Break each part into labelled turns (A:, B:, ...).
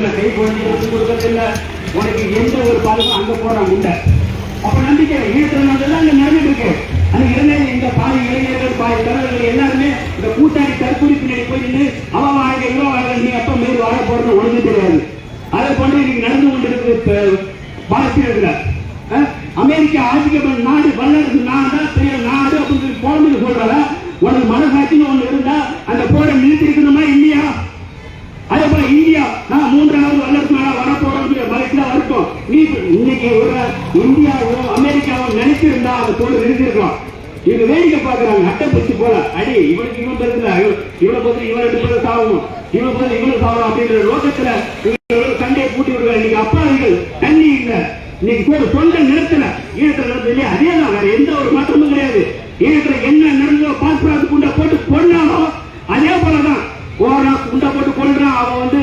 A: இல்ல கை குழந்தை வந்து கொடுக்கறது உனக்கு எந்த ஒரு பாதுகாப்பு அங்க போறான் உண்ட அப்ப நம்பிக்கை ஈழத்துல நடந்ததெல்லாம் அங்க நடந்துட்டு இருக்கு அந்த இளைஞர் இந்த பாதி இளைஞர்கள் பாதி தலைவர்கள் எல்லாருமே இந்த கூட்டாளி தற்கொலை பின்னாடி போய் நின்று அவன் வாழ்க இவன் வாழ்க நீ அப்ப மேல் வாழ போறது ஒழுங்கு தெரியாது. அதை போன்று இன்னைக்கு நடந்து கொண்டிருக்கு பாலஸ்தீனத்துல. அஹ், அமெரிக்கா ஆதிக்க நாடு வல்லரசு நான் தான் பெரிய நாடு அப்படின்னு சொல்லி போறது சொல்றாங்க உனக்கு மனசாட்சின்னு ஒண்ணு இருந்தா அந்த போரை நிறுத்திருக்கணுமா இல்லையா? நான் மூன்றாவது வல்லரசு நாடா வரப்போறோம் மலைக்கு வரட்டும் நீ இன்னைக்கு ஒரு இந்தியாவோ அமெரிக்காவோ நினைச்சிருந்தா அந்த போர் இருந்திருக்கலாம் இவங்க வேடிக்கை பாக்குறாங்க அட்டை பிடிச்சு போல. அடி இவனுக்கு இவன் பெருசுல இவனை பத்தி இவன் ரெண்டு பேரும் சாகணும். இவன் பத்தி இவனும் சாகணும் அப்படின்ற லோகத்துல இவங்க சண்டையை பூட்டி விடுறாங்க இன்னைக்கு அப்பாவிகள் தண்ணி இல்ல. இன்னைக்கு கூட சொந்த நிலத்துல ஈழத்துல நடந்தது இல்லையா? அதே தான். வேற எந்த ஒரு மாற்றமும் கிடையாது. ஈழத்துல என்ன நடந்ததோ பாஸ்பராத்து குண்டை போட்டு கொண்டாலும் அதே போலதான் போறான் குண்டை போட்டு கொள்றான் அவன் வந்து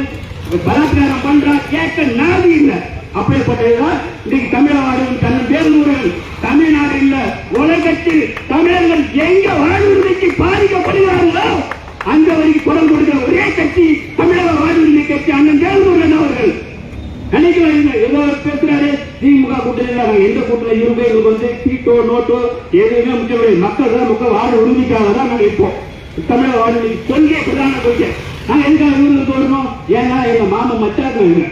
A: பலாத்காரம் பண்றா கேட்க நாதி இல்ல. அப்படிப்பட்டதுதான் இன்னைக்கு தமிழக தன்னை பேருந்தூர்கள் தமிழ்நாடு இல்ல உலகத்தில் தமிழர்கள் எங்க வாழ்வுரிமைக்கு பாதிக்கப்படுகிறார்களோ அந்த வரைக்கும் குரல் கொடுக்கிற ஒரே கட்சி தமிழக வாழ்வுரிமை கட்சி அண்ணன் தேர்ந்தூரன் அவர்கள். நினைக்கிறேன் ஏதோ பேசுறாரு திமுக கூட்டணியில் நாங்க எந்த கூட்டணியில் இருந்து எங்களுக்கு வந்து சீட்டோ நோட்டோ எதுவுமே முக்கியம் கிடையாது. மக்கள் தான் மக்கள் வாழ உரிமைக்காக தான் நாங்க இப்போ தமிழக வானொலி கொள்கை பிரதான கொள்கை நான் எதுக்காக விருதுக்கு வரணும் ஏன்னா எங்க மாமன் மச்சாக்கு இல்லை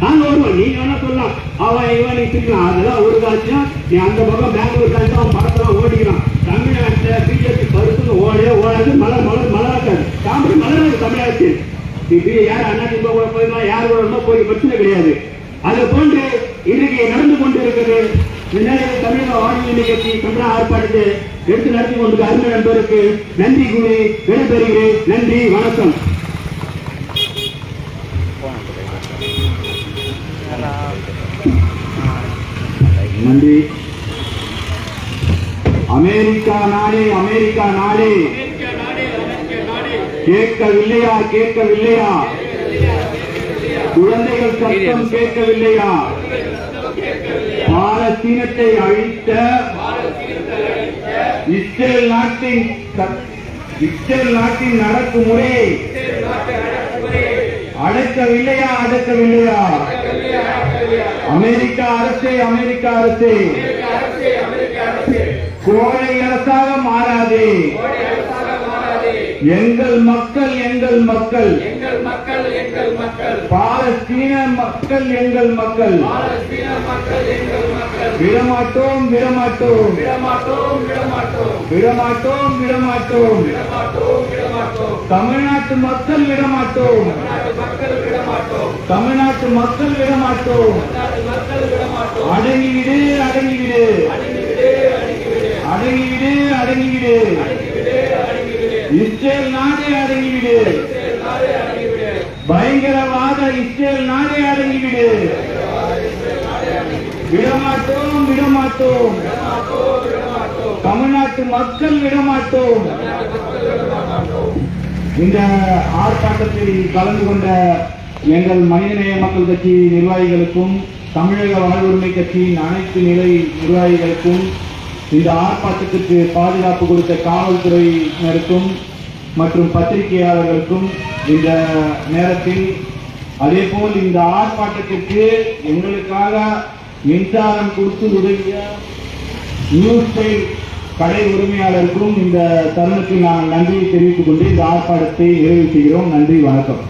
A: நாங்க வருவோம் நீங்க வேணா சொல்லலாம். அவன் இவன் நீ திருக்கலாம் அதெல்லாம் ஒரு காட்சியும் நீ அந்த பக்கம் பெங்களூர் காட்சி அவன் படத்தெல்லாம் ஓடிக்கிறான். தமிழ்நாட்டில் பிஜேபி பருத்துன்னு ஓடே ஓடாது. மலர் மலர் மலராக்காது. தாமரை மலராது தமிழ்நாட்டில் இப்ப யார் அண்ணா திமுக கூட போயிருந்தா யார் கூட இருந்தா போய் பிரச்சனை கிடையாது. அது போன்று இன்றைக்கு நடந்து கொண்டு இருக்கிறது முன்னாடி தமிழக வானொலி நிகழ்ச்சி தமிழக ஆர்ப்பாட்டத்தை எடுத்து நடத்தி கொண்டு அருமை நண்பருக்கு நன்றி கூறி விடைபெறுகிறேன். நன்றி வணக்கம். நன்றி. அமெரிக்கா நாடே அமெரிக்கா நாடே. கேட்கவில்லையா கேட்கவில்லையா? குழந்தைகள் சத்தம் கேட்கவில்லையா? பாலஸ்தீனத்தை அழித்த இஸ்ரேல் நாட்டின் இஸ்ரேல் நாட்டின் நடக்குமுறையை அடக்கவில்லையா அடக்கவில்லையா? அமெரிக்கா அரசே அமெரிக்கா அரசே. கோடை அரசாக மாறாதே. எங்கள் மக்கள் எங்கள் மக்கள்
B: எங்கள் மக்கள் எங்கள் மக்கள்.
A: பாலஸ்தீன மக்கள் எங்கள் மக்கள். விடமாட்டோம் விடமாட்டோம்.
B: விடமாட்டோம் விடமாட்டோம்.
A: விடமாட்டோம் விடமாட்டோம்.
B: விடமாட்டோம் விடமாட்டோம்.
A: தமிழ்நாட்டு மக்கள் விடமாட்டோம்.
B: மக்கள் விடமாட்டோம்.
A: தமிழ்நாட்டு மக்கள் விடமாட்டோம்.
B: மக்கள் விடமாட்டோம்.
A: அடங்கிவிடு அடங்கிவிடு. அடங்கிவிடு அடங்கிவிடு. இஸ்ரேல் நாடே அடங்கிவிடு. பயங்கரவாத இஸ்ரேல் நாடே அடங்கிவிடு. விடமாட்டோம் விடமாட்டோம். தமிழ்நாட்டு மக்கள் விடமாட்டோம். இந்த ஆர்ப்பாட்டத்தில் கலந்து கொண்ட எங்கள் மனிதநேய மக்கள் கட்சி நிர்வாகிகளுக்கும் தமிழக வாழ்வுரிமை கட்சியின் அனைத்து நிலை நிர்வாகிகளுக்கும் இந்த ஆர்ப்பாட்டத்திற்கு பாதுகாப்பு கொடுத்த காவல்துறையினருக்கும் மற்றும் பத்திரிகையாளர்களுக்கும் இந்த நேரத்தில் அதேபோல் இந்த ஆர்ப்பாட்டத்திற்கு எங்களுக்காக மின்சாரம் கொடுத்து உதவிய நியூஸ் கடை உரிமையாளருக்கும் இந்த தருணத்தில் நான் நன்றியை தெரிவித்துக் கொண்டு இந்த ஆர்ப்பாட்டத்தை நிறைவு செய்கிறோம். நன்றி வணக்கம்.